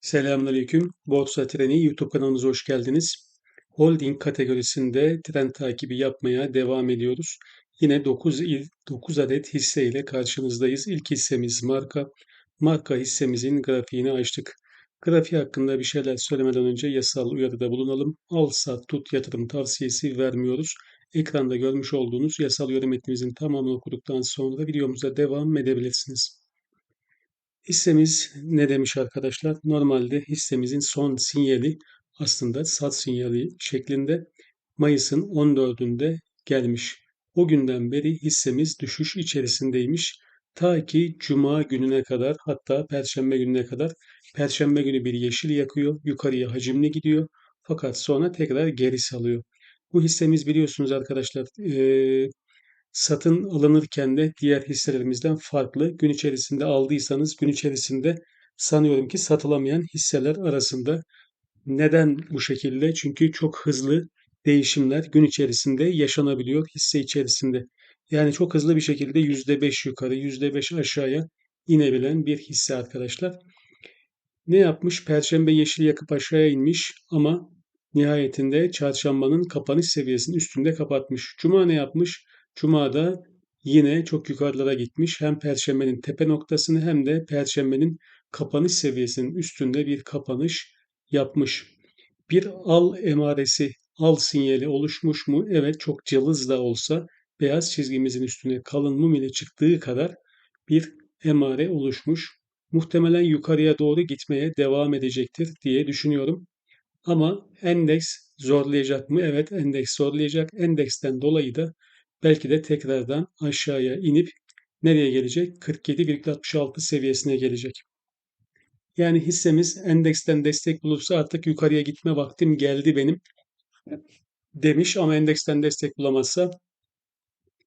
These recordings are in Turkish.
Selamünaleyküm. Borsa Treni YouTube kanalımıza hoş geldiniz. Holding kategorisinde trend takibi yapmaya devam ediyoruz. Yine 9, 9 adet hisse ile karşınızdayız. İlk hissemiz marka. Marka hissemizin grafiğini açtık. Grafiği hakkında bir şeyler söylemeden önce yasal uyarıda bulunalım. Al sat tut yatırım tavsiyesi vermiyoruz. Ekranda görmüş olduğunuz yasal uyarı metnimizin tamamını okuduktan sonra videomuza devam edebilirsiniz. Hissemiz ne demiş arkadaşlar? Normalde hissemizin son sinyali aslında sat sinyali şeklinde Mayıs'ın 14'ünde gelmiş. O günden beri hissemiz düşüş içerisindeymiş. Ta ki Cuma gününe kadar hatta Perşembe gününe kadar. Perşembe günü bir yeşil yakıyor, yukarıya hacimli gidiyor. Fakat sonra tekrar geri salıyor. Bu hissemiz biliyorsunuz arkadaşlar satın alınırken de diğer hisselerimizden farklı. Gün içerisinde aldıysanız gün içerisinde sanıyorum ki satılamayan hisseler arasında. Neden bu şekilde? Çünkü çok hızlı değişimler gün içerisinde yaşanabiliyor hisse içerisinde. Yani çok hızlı bir şekilde %5 yukarı, %5 aşağıya inebilen bir hisse arkadaşlar. Ne yapmış? Perşembe yeşil yakıp aşağıya inmiş ama nihayetinde çarşambanın kapanış seviyesinin üstünde kapatmış. Cuma ne yapmış? Cuma'da yine çok yukarılara gitmiş. Hem Perşembenin tepe noktasını hem de Perşembenin kapanış seviyesinin üstünde bir kapanış yapmış. Bir al emaresi, al sinyali oluşmuş mu? Evet çok cılız da olsa beyaz çizgimizin üstüne kalın mum ile çıktığı kadar bir emare oluşmuş. Muhtemelen yukarıya doğru gitmeye devam edecektir diye düşünüyorum. Ama endeks zorlayacak mı? Evet endeks zorlayacak. Endeksten dolayı da belki de tekrardan aşağıya inip nereye gelecek? 47,66 seviyesine gelecek. Yani hissemiz endeksten destek bulursa artık yukarıya gitme vaktim geldi benim demiş ama endeksten destek bulamazsa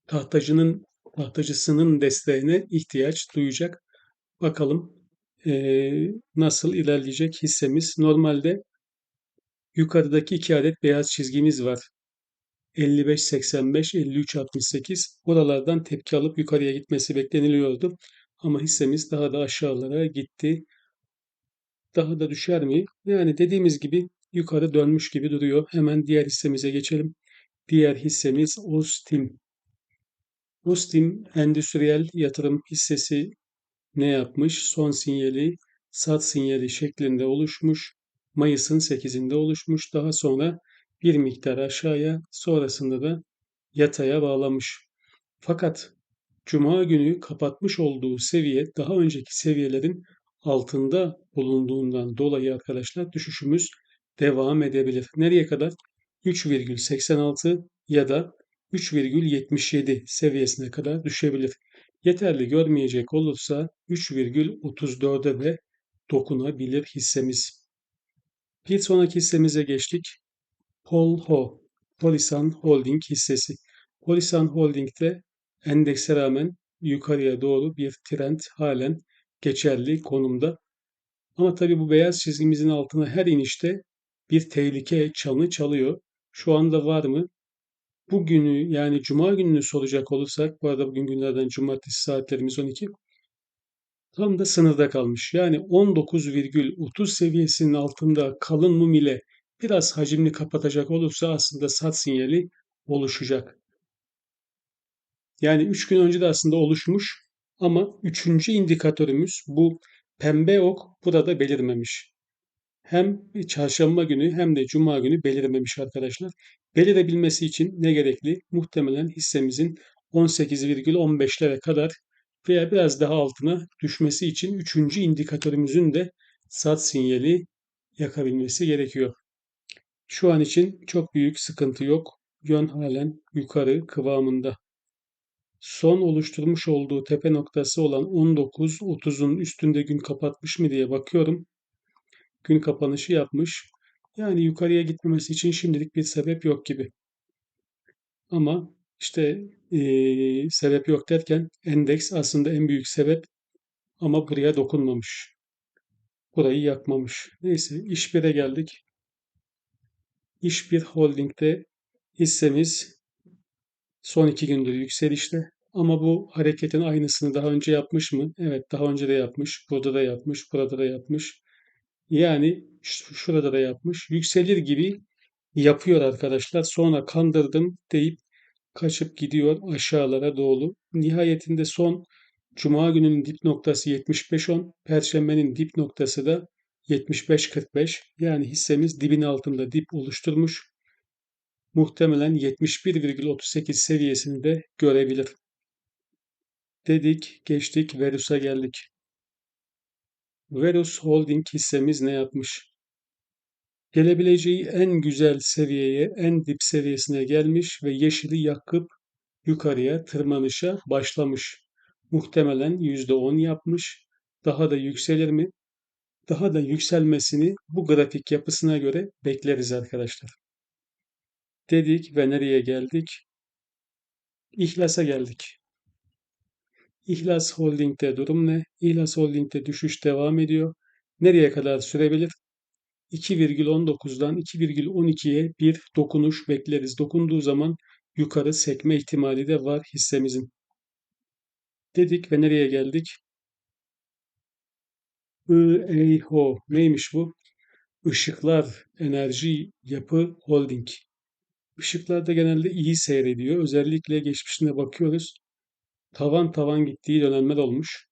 tahtacının tahtacısının desteğine ihtiyaç duyacak. Bakalım e, nasıl ilerleyecek hissemiz. Normalde yukarıdaki iki adet beyaz çizgimiz var. 55-85, 53-68 oralardan tepki alıp yukarıya gitmesi bekleniliyordu. Ama hissemiz daha da aşağılara gitti. Daha da düşer mi? Yani dediğimiz gibi yukarı dönmüş gibi duruyor. Hemen diğer hissemize geçelim. Diğer hissemiz Ostim. Ostim endüstriyel yatırım hissesi ne yapmış? Son sinyali sat sinyali şeklinde oluşmuş. Mayıs'ın 8'inde oluşmuş. Daha sonra bir miktar aşağıya sonrasında da yataya bağlamış. Fakat Cuma günü kapatmış olduğu seviye daha önceki seviyelerin altında bulunduğundan dolayı arkadaşlar düşüşümüz devam edebilir. Nereye kadar? 3,86 ya da 3,77 seviyesine kadar düşebilir. Yeterli görmeyecek olursa 3,34'e de dokunabilir hissemiz. Bir sonraki hissemize geçtik. Polho, Polisan Holding hissesi. Polisan Holding'de endekse rağmen yukarıya doğru bir trend halen geçerli konumda. Ama tabii bu beyaz çizgimizin altına her inişte bir tehlike çanı çalıyor. Şu anda var mı? Bugünü yani cuma gününü soracak olursak, bu arada bugün günlerden cumartesi saatlerimiz 12. Tam da sınırda kalmış. Yani 19,30 seviyesinin altında kalın mum ile biraz hacimli kapatacak olursa aslında sat sinyali oluşacak. Yani 3 gün önce de aslında oluşmuş ama üçüncü indikatörümüz bu pembe ok burada belirmemiş. Hem çarşamba günü hem de cuma günü belirmemiş arkadaşlar. Belirebilmesi için ne gerekli? Muhtemelen hissemizin 18,15'lere kadar veya biraz daha altına düşmesi için üçüncü indikatörümüzün de sat sinyali yakabilmesi gerekiyor. Şu an için çok büyük sıkıntı yok. Yön halen yukarı kıvamında. Son oluşturmuş olduğu tepe noktası olan 19.30'un üstünde gün kapatmış mı diye bakıyorum. Gün kapanışı yapmış. Yani yukarıya gitmemesi için şimdilik bir sebep yok gibi. Ama işte e, sebep yok derken endeks aslında en büyük sebep ama buraya dokunmamış. Burayı yakmamış. Neyse iş bire geldik. İş bir holdingde hissemiz son iki gündür yükselişte. Ama bu hareketin aynısını daha önce yapmış mı? Evet daha önce de yapmış. Burada da yapmış. Burada da yapmış. Yani şu- şurada da yapmış. Yükselir gibi yapıyor arkadaşlar. Sonra kandırdım deyip kaçıp gidiyor aşağılara doğru. Nihayetinde son Cuma gününün dip noktası 75.10, Perşembenin dip noktası da 75.45. Yani hissemiz dibin altında dip oluşturmuş. Muhtemelen 71,38 seviyesini de görebilir. Dedik, geçtik, Verus'a geldik. Verus Holding hissemiz ne yapmış? Gelebileceği en güzel seviyeye, en dip seviyesine gelmiş ve yeşili yakıp yukarıya tırmanışa başlamış. Muhtemelen %10 yapmış. Daha da yükselir mi? Daha da yükselmesini bu grafik yapısına göre bekleriz arkadaşlar. Dedik ve nereye geldik? İhlas'a geldik. İhlas Holding'de durum ne? İhlas Holding'de düşüş devam ediyor. Nereye kadar sürebilir? 2,19'dan 2,12'ye bir dokunuş bekleriz. Dokunduğu zaman yukarı sekme ihtimali de var hissemizin. Dedik ve nereye geldik? IEHO neymiş bu? Işıklar Enerji Yapı Holding. Işıklarda genelde iyi seyrediyor. Özellikle geçmişine bakıyoruz. Tavan tavan gittiği dönemler olmuş.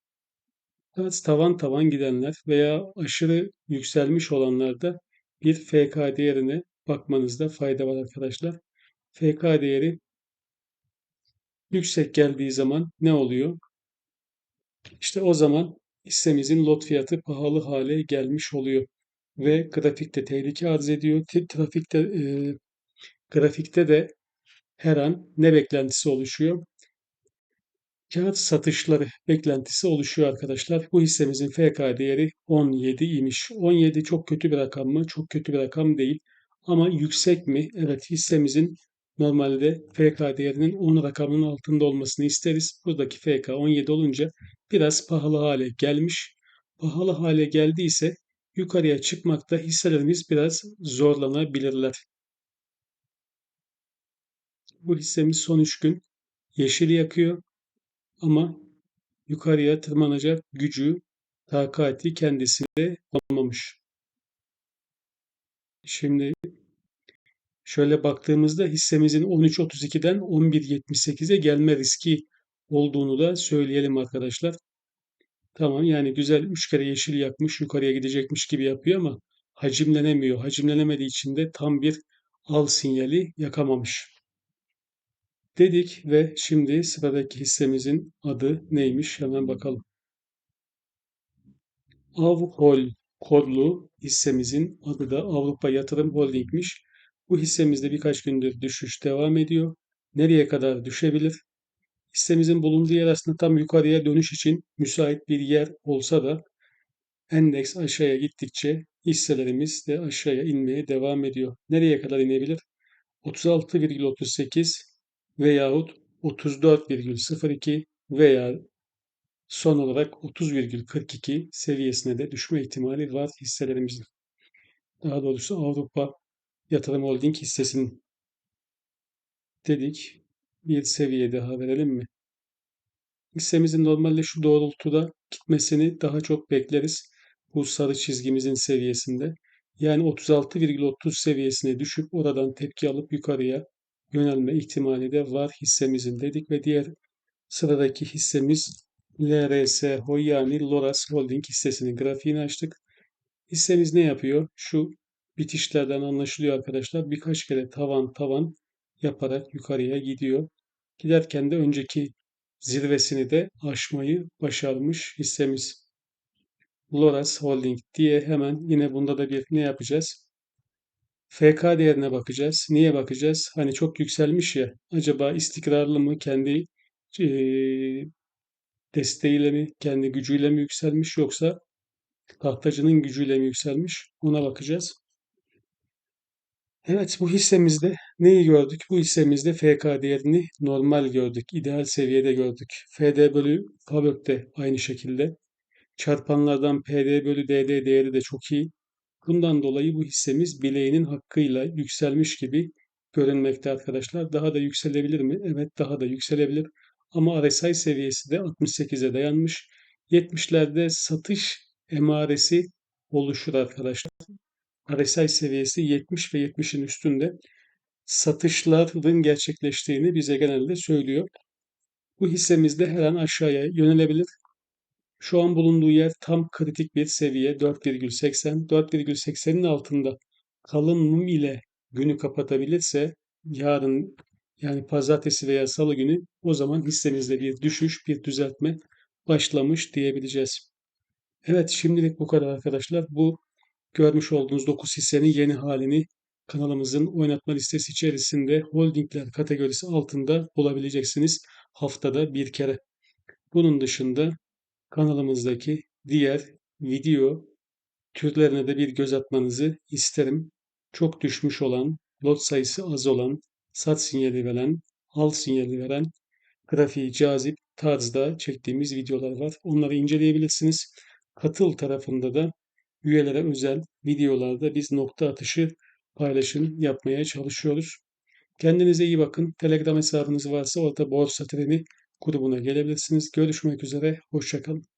Biraz tavan tavan gidenler veya aşırı yükselmiş olanlarda bir FK değerine bakmanızda fayda var arkadaşlar. FK değeri yüksek geldiği zaman ne oluyor? İşte o zaman hissemizin lot fiyatı pahalı hale gelmiş oluyor ve grafikte tehlike arz ediyor. Trafikte, e, grafikte de her an ne beklentisi oluşuyor? Kağıt satışları beklentisi oluşuyor arkadaşlar. Bu hissemizin FK değeri 17 imiş. 17 çok kötü bir rakam mı? Çok kötü bir rakam değil. Ama yüksek mi? Evet hissemizin normalde FK değerinin 10 rakamının altında olmasını isteriz. Buradaki FK 17 olunca biraz pahalı hale gelmiş. Pahalı hale geldiyse yukarıya çıkmakta hisselerimiz biraz zorlanabilirler. Bu hissemiz son 3 gün yeşil yakıyor ama yukarıya tırmanacak gücü, takati kendisinde olmamış. Şimdi şöyle baktığımızda hissemizin 13.32'den 11.78'e gelme riski olduğunu da söyleyelim arkadaşlar. Tamam yani güzel 3 kere yeşil yakmış yukarıya gidecekmiş gibi yapıyor ama hacimlenemiyor. Hacimlenemediği için de tam bir al sinyali yakamamış dedik ve şimdi sıradaki hissemizin adı neymiş hemen bakalım. Avhol kodlu hissemizin adı da Avrupa Yatırım Holding'miş. Bu hissemizde birkaç gündür düşüş devam ediyor. Nereye kadar düşebilir? Hissemizin bulunduğu yer aslında tam yukarıya dönüş için müsait bir yer olsa da endeks aşağıya gittikçe hisselerimiz de aşağıya inmeye devam ediyor. Nereye kadar inebilir? 36,38 veyahut 34,02 veya son olarak 30,42 seviyesine de düşme ihtimali var hisselerimizin. Daha doğrusu Avrupa Yatırım Holding hissesinin dedik. Bir seviye daha verelim mi? Hissemizin normalde şu doğrultuda gitmesini daha çok bekleriz. Bu sarı çizgimizin seviyesinde. Yani 36,30 seviyesine düşüp oradan tepki alıp yukarıya yönelme ihtimali de var hissemizin dedik ve diğer sıradaki hissemiz LRS yani Loras Holding hissesinin grafiğini açtık. Hissemiz ne yapıyor? Şu bitişlerden anlaşılıyor arkadaşlar. Birkaç kere tavan tavan yaparak yukarıya gidiyor. Giderken de önceki zirvesini de aşmayı başarmış hissemiz. Loras Holding diye hemen yine bunda da bir ne yapacağız? FK değerine bakacağız. Niye bakacağız? Hani çok yükselmiş ya. Acaba istikrarlı mı? Kendi e, desteğiyle mi? Kendi gücüyle mi yükselmiş? Yoksa tahtacının gücüyle mi yükselmiş? Ona bakacağız. Evet bu hissemizde neyi gördük? Bu hissemizde FK değerini normal gördük. ideal seviyede gördük. FD bölü FABÖK de aynı şekilde. Çarpanlardan PD bölü DD değeri de çok iyi. Bundan dolayı bu hissemiz bileğinin hakkıyla yükselmiş gibi görünmekte arkadaşlar. Daha da yükselebilir mi? Evet daha da yükselebilir. Ama RSI seviyesi de 68'e dayanmış. 70'lerde satış emaresi oluşur arkadaşlar. RSI seviyesi 70 ve 70'in üstünde satışların gerçekleştiğini bize genelde söylüyor. Bu hissemizde her an aşağıya yönelebilir. Şu an bulunduğu yer tam kritik bir seviye 4,80. 4,80'in altında kalın mum ile günü kapatabilirse yarın yani pazartesi veya salı günü o zaman hissemizde bir düşüş, bir düzeltme başlamış diyebileceğiz. Evet şimdilik bu kadar arkadaşlar. Bu görmüş olduğunuz 9 hissenin yeni halini kanalımızın oynatma listesi içerisinde holdingler kategorisi altında bulabileceksiniz haftada bir kere. Bunun dışında kanalımızdaki diğer video türlerine de bir göz atmanızı isterim. Çok düşmüş olan, lot sayısı az olan, sat sinyali veren, al sinyali veren, grafiği cazip tarzda çektiğimiz videolar var. Onları inceleyebilirsiniz. Katıl tarafında da üyelere özel videolarda biz nokta atışı paylaşım yapmaya çalışıyoruz. Kendinize iyi bakın. Telegram hesabınız varsa orada Borsa Treni grubuna gelebilirsiniz. Görüşmek üzere. Hoşçakalın.